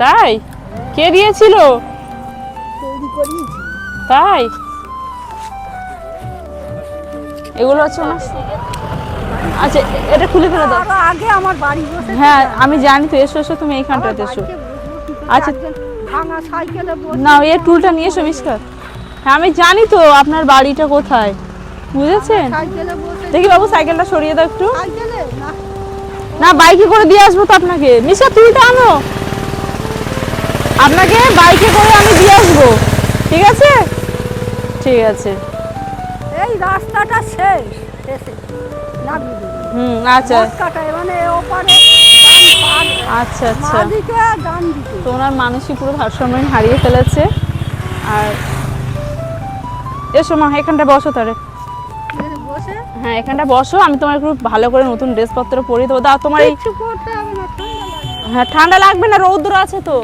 তাই? কে দিয়েছিল? তাই? এগুলো হচ্ছে ওনার আচ্ছা এটা খুলে ফেলে দাও। আগে আমার বাড়ি বসে হ্যাঁ আমি জানি তো এসো এসো তুমি এইখানটাতে এসো। আচ্ছা। ভাঙা সাইকেলে না এই টুলটা নিয়ে এসো মিস্টার। হ্যাঁ আমি জানি তো আপনার বাড়িটা কোথায়। বুঝেছেন? দেখি বাবু সাইকেলটা সরিয়ে দাও একটু। না বাইকে করে দিয়ে আসব তো আপনাকে। মিস্টার টুলটা আনো। আপনাকে বাইকে করে আমি দিয়ে আসব। ঠিক আছে? ঠিক আছে। এই রাস্তাটা শেষ। হুম আচ্ছা। মানে ওপারে আচ্ছা আচ্ছা। বাঁদিকে ডান দিকে। তো ওনার মানুষই পুরো ভারসাম্য হারিয়ে ফেলেছে। আর এসো মা এখানটা বসো তারে হ্যাঁ এখানটা বসো আমি তোমার একটু ভালো করে নতুন ড্রেসপত্র পরিয়ে দেবো। দাও তোমার এই হ্যাঁ ঠান্ডা লাগবে না রৌদ্র আছে তো।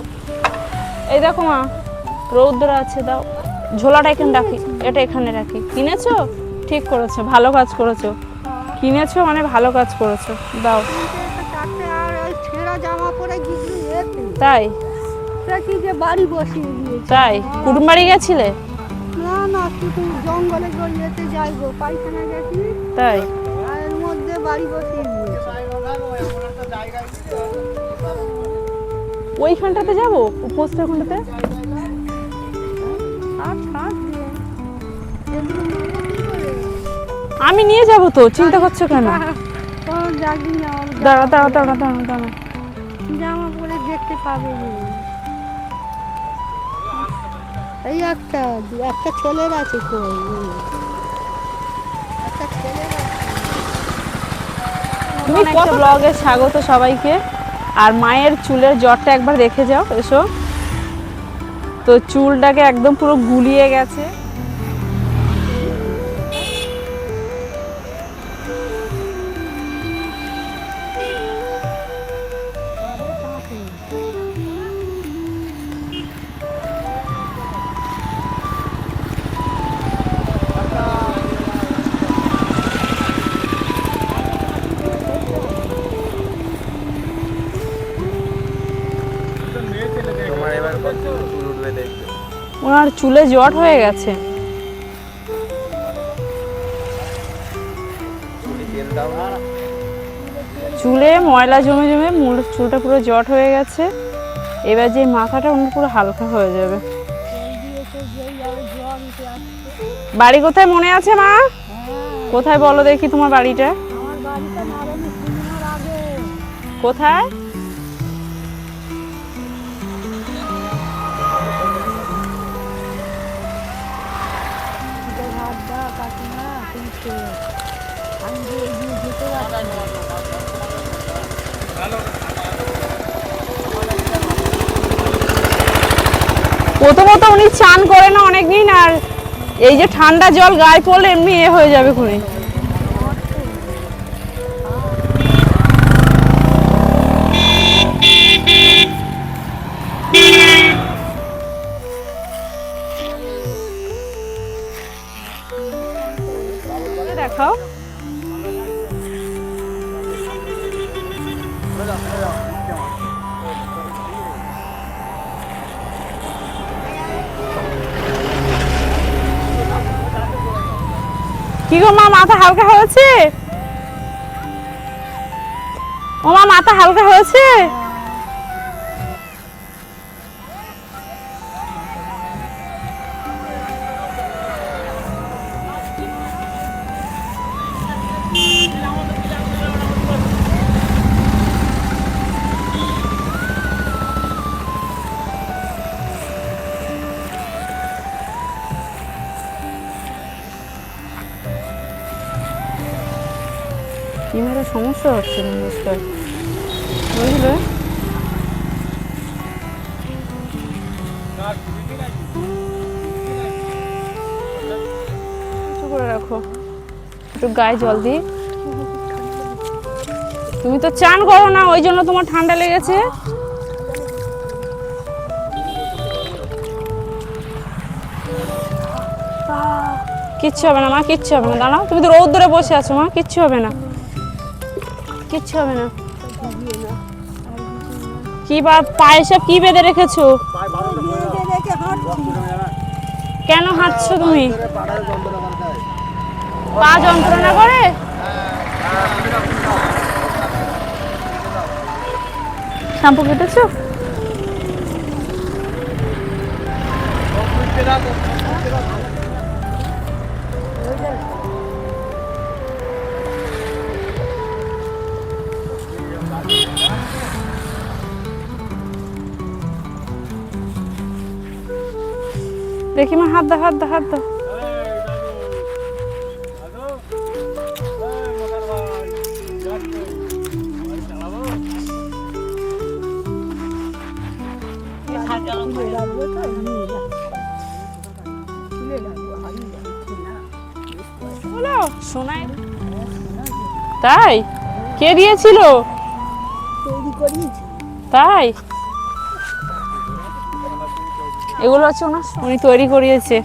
এই দেখো মা, রৌদ্র আছে, দাও। ঝোলাটা এখানে রাখি, এটা এখানে রাখি। কিনেছো? ঠিক করেছ, ভালো কাজ করেছ। কিনেছো মানে ভালো কাজ করেছ। দাও। তাই? বাড়ি বসিয়ে তাই? কুটুম বাড়ি গেছিলে? না না তাই। মধ্যে বাড়ি বসিয়ে দিয়েছে ওইখানটাতে যাব? পোস্ট ওখানটাতে? আমি নিয়ে যাব তো চিন্তা করছ কেন? দাঁড়া দাঁড়া দাঁড়া দাঁড়া দাঁড়া। জামা পরে দেখতে পাবে এই একটা একটা ছেলের আছে কই আছে। তুমি কত ব্লগে স্বাগত সবাইকে? আর মায়ের চুলের জ্বরটা একবার দেখে যাও এসো। তো চুলটাকে একদম পুরো গুলিয়ে গেছে। ওনার চুলে জ্বর হয়ে গেছে। চুলি ময়লা জমে জমে মূল চুলটা পুরো জট হয়ে গেছে। এবার যে মাথাটা অন্য পুরো হালকা হয়ে যাবে। বাড়ি কোথায় মনে আছে মা? কোথায় বলো দেখি তোমার বাড়িটা? আমার কোথায়? প্রথমত উনি চান করে না অনেকদিন, আর এই যে ঠান্ডা জল গায়ে পড়লে এমনি এ হয়ে যাবে খুনি। দেখাও। কি গো মা মাথা হালকা হয়েছে? ও মা মাথা হালকা হয়েছে? সমস্যা হচ্ছে নিশ্চয় বুঝলে? রাখো। একটু গায়ে জল তুমি তো চান করো না, ওই জন্য তোমার ঠান্ডা লেগেছে। কিচ্ছু হবে না, মা, কিচ্ছু হবে না। দাঁড়াও, তুমি তো রৌদ্রে বসে আছো, মা, কিচ্ছু হবে না। কিচ্ছু হবে না। কি বা পায়ে সব কি বেঁধে রেখেছো? কেন হাঁটছো তুমি? পা যন্ত্রণা করে? শ্যাম্পু কেটেছো? দেখি মা হাত দাও হাত দাও হাত শোনাই তাই? কে দিয়েছিল? তাই? এগুলো আছে উনি তৈরি করিয়েছে।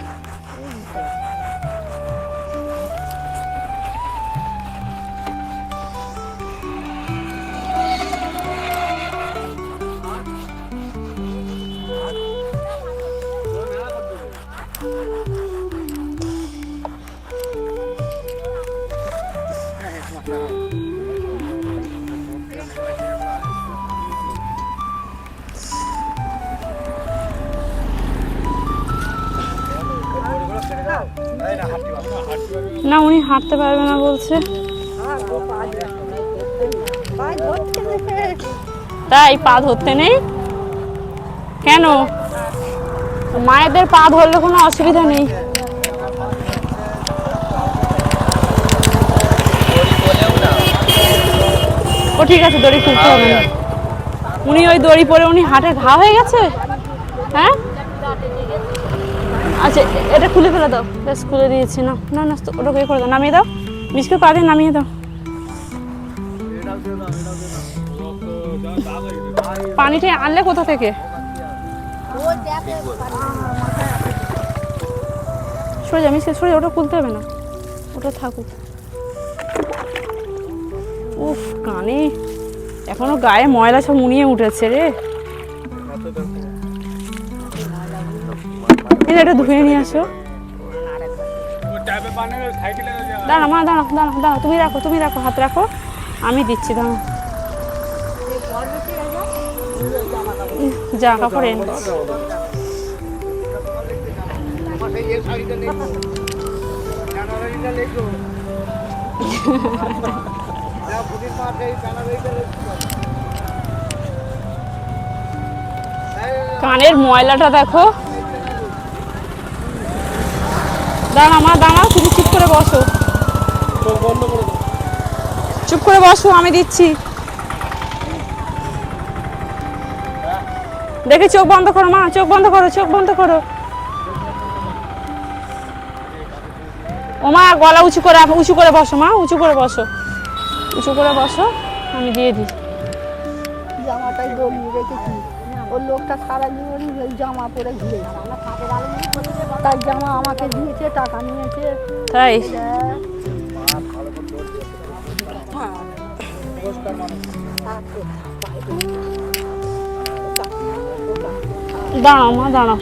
না, উনি হাঁটতে পারবে না বলছে। তাই পা ধরতে নেই? কেন? মায়েদের পা ধরলে কোনো অসুবিধা নেই। ও ঠিক আছে, দড়ি খুলতে হবে। উনি ওই দড়ি পরে উনি হাটের ঘা হয়ে গেছে? আচ্ছা এটা খুলে ফেলে দাও। বেশ খুলে দিয়েছি। না না না ওটা ইয়ে করে দাও। নামিয়ে দাও। মিসকে পা দিয়ে নামিয়ে দাও। পানিটা আনলে কোথা থেকে? সরে যা মিসকে সরে ওটা খুলতে হবে না। ওটা থাকুক। উফ, কানে। এখনও গায়ে ময়লা সব মুনিয়ে উঠেছে রে। এটা ধুয়ে নিয়ে আসো। দাঁড়া মা দাঁড়া দাঁড়া দাঁড়া তুমি রাখো তুমি রাখো হাত রাখো। আমি দিচ্ছি দাঁড়া যা কাপড় এনে দিচ্ছি। কানের ময়লাটা দেখো। দাঁড়া মা দাঁড়া তুমি চুপ করে বসো। চুপ করে বসো, আমি দিচ্ছি। দেখে চোখ বন্ধ করো মা, চোখ বন্ধ করো, চোখ বন্ধ করো। ও মা, গলা উঁচু করে উঁচু করে বসো মা, উঁচু করে বসো। উঁচু করে বসো, আমি দিয়ে দিই। জামাটাই রেখেছি ওর লোকটা সারা জীবন ওই জামা পরে ঘুরেছে তার জামা আমাকে দিয়েছে টাকা নিয়েছে। তাই? দেখ। দাঁড়াও মা দাঁড়াও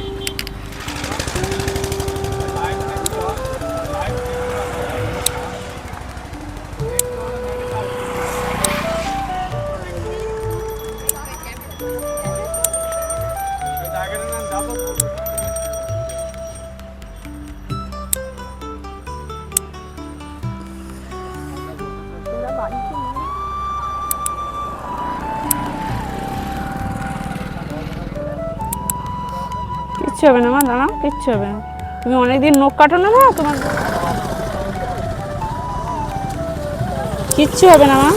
কিচ্ছু হবে না, মা, দাঁড়াও, কিচ্ছু হবে না। তুমি অনেকদিন নখ কাটো না মা তোমার কিচ্ছু হবে না, মা।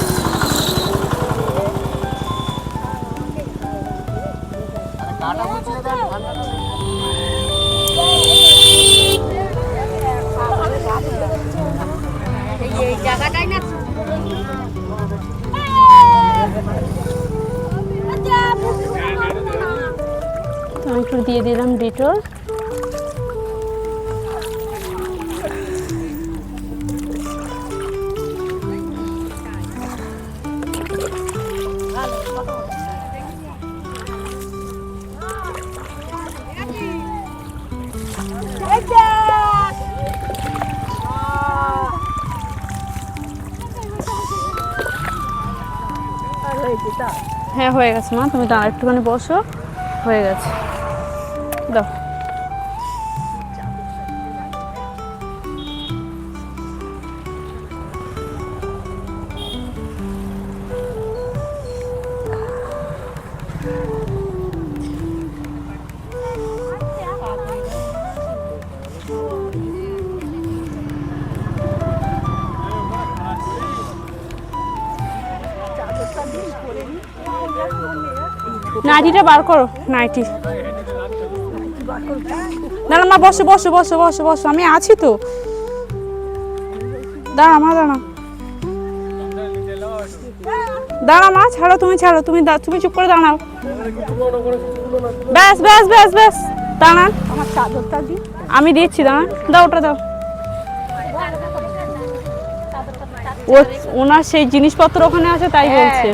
দিয়ে দিলাম ডিটল। হ্যাঁ হয়ে গেছে মা। তুমি তো একটুখানি বসো। হয়ে গেছে। নাইটিটা বার করো, নাইটি। দাঁড়া মা, বসো বসো বসো বসো বসো, আমি আছি তো। দাঁড়া মা দাঁড়া দাঁড়া মা, ছাড়ো, তুমি ছাড়ো, তুমি তুমি চুপ করে দাঁড়াও। ব্যাস ব্যাস ব্যাস ব্যাস, দাঁড়ান। আমার চাদরটা দিই আমি দিচ্ছি, দাঁড়ান। দাও, ওটা দাও। ওনার সেই জিনিসপত্র ওখানে আছে, তাই বলছে।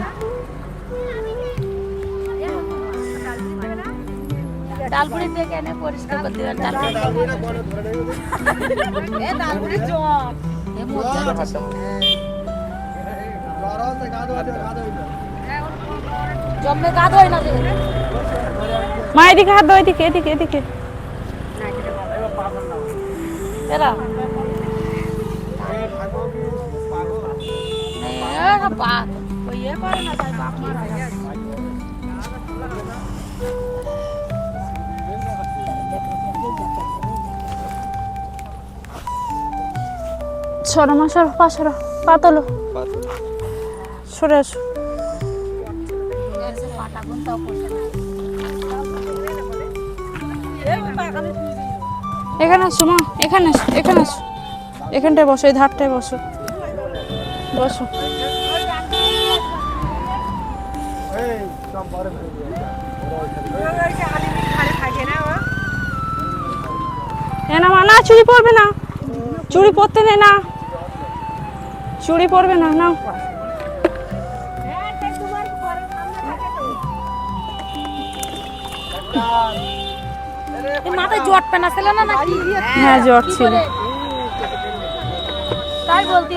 ডালপুরি থেকে এনে পরিষ্কার করতে হবে ডালপুরি এ ডালপুরি জম এ মজা জমে গা ধোয় না যে মা এদিকে হাত দাও এদিকে এদিকে এদিকে এরা এ পা ওই এ করে না তাই বাপ মারা গেছে সরো মা সরো পা সরো পা তোলো। সরে আসো। এখানে আসো মা এখানে আসো এখানে আসো। এখানটায় বসো এই ধারটায় বসো। বসো। না মা না পরবে না। চুড়ি পরতে নে না। চুড়ি পরবে না না মাথায় জট পেনা ছিল না নাকি? হ্যাঁ জ্বর ছিল।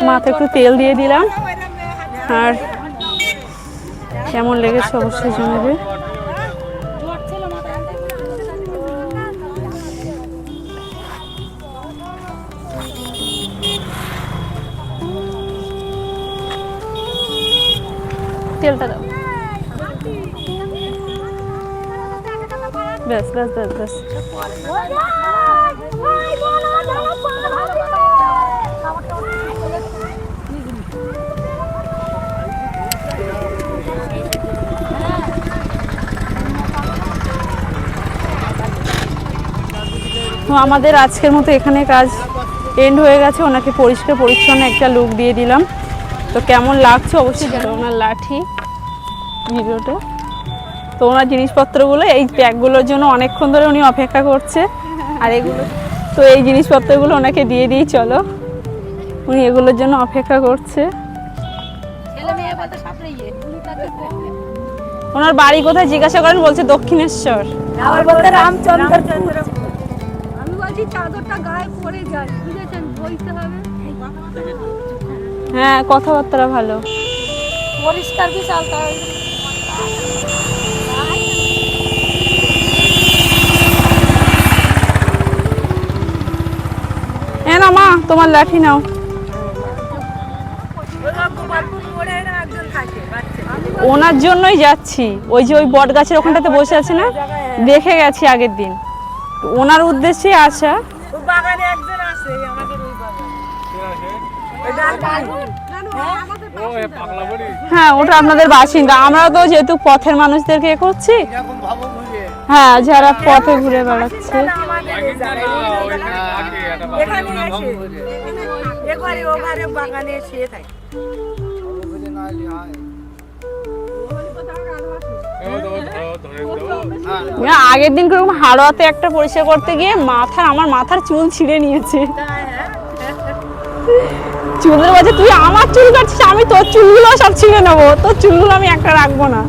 মাথায় একটু তেল দিয়ে দিলাম। আর কেমন লেগেছে অবশ্যই জানাবে। তেলটা দাও। আমাদের আজকের মতো এখানে কাজ এন্ড হয়ে গেছে। ওনাকে পরিষ্কার পরিচ্ছন্ন একটা লুক দিয়ে দিলাম। তো কেমন লাগছে অবশ্যই ওনার লাঠি। ভিডিওটা। তো ওনার জিনিসপত্রগুলো এই প্যাকগুলোর জন্য অনেকক্ষণ ধরে উনি অপেক্ষা করছে। আর এগুলো তো এই জিনিসপত্রগুলো ওনাকে দিয়ে দিই চলো। উনি এগুলোর জন্য অপেক্ষা করছে। ওনার বাড়ি কোথায়? জিজ্ঞাসা করেন বলছে দক্ষিণেশ্বর। আবার বলতে রামচন্দ্র আমি বলছি চাদরটা গায়ে পরে যায় বুঝেছেন? বইতে হবে। হ্যাঁ কথাবার্তা ভালো। পরিষ্কার বিশাল তাই না মা, তোমার লাঠি নাও। ওনার জন্যই যাচ্ছি। ওই যে ওই বট গাছের ওখানটাতে বসে আছে না, দেখে গেছি আগের দিন। ওনার উদ্দেশ্যে আসা। হ্যাঁ ওটা আপনাদের বাসিন্দা। আমরা তো যেহেতু পথের মানুষদেরকে এ করছি হ্যাঁ যারা পথে ঘুরে বেড়াচ্ছে। আগের দিন কীরকম হাড়োয়াতে একটা পরিষ্কার করতে গিয়ে মাথার, আমার মাথার চুল ছিঁড়ে নিয়েছে। চুলের বলছে তুই আমার চুল কাটছিস, আমি তোর চুলগুলো সব ছিঁড়ে নেব। তোর চুলগুলো আমি একটা রাখব না।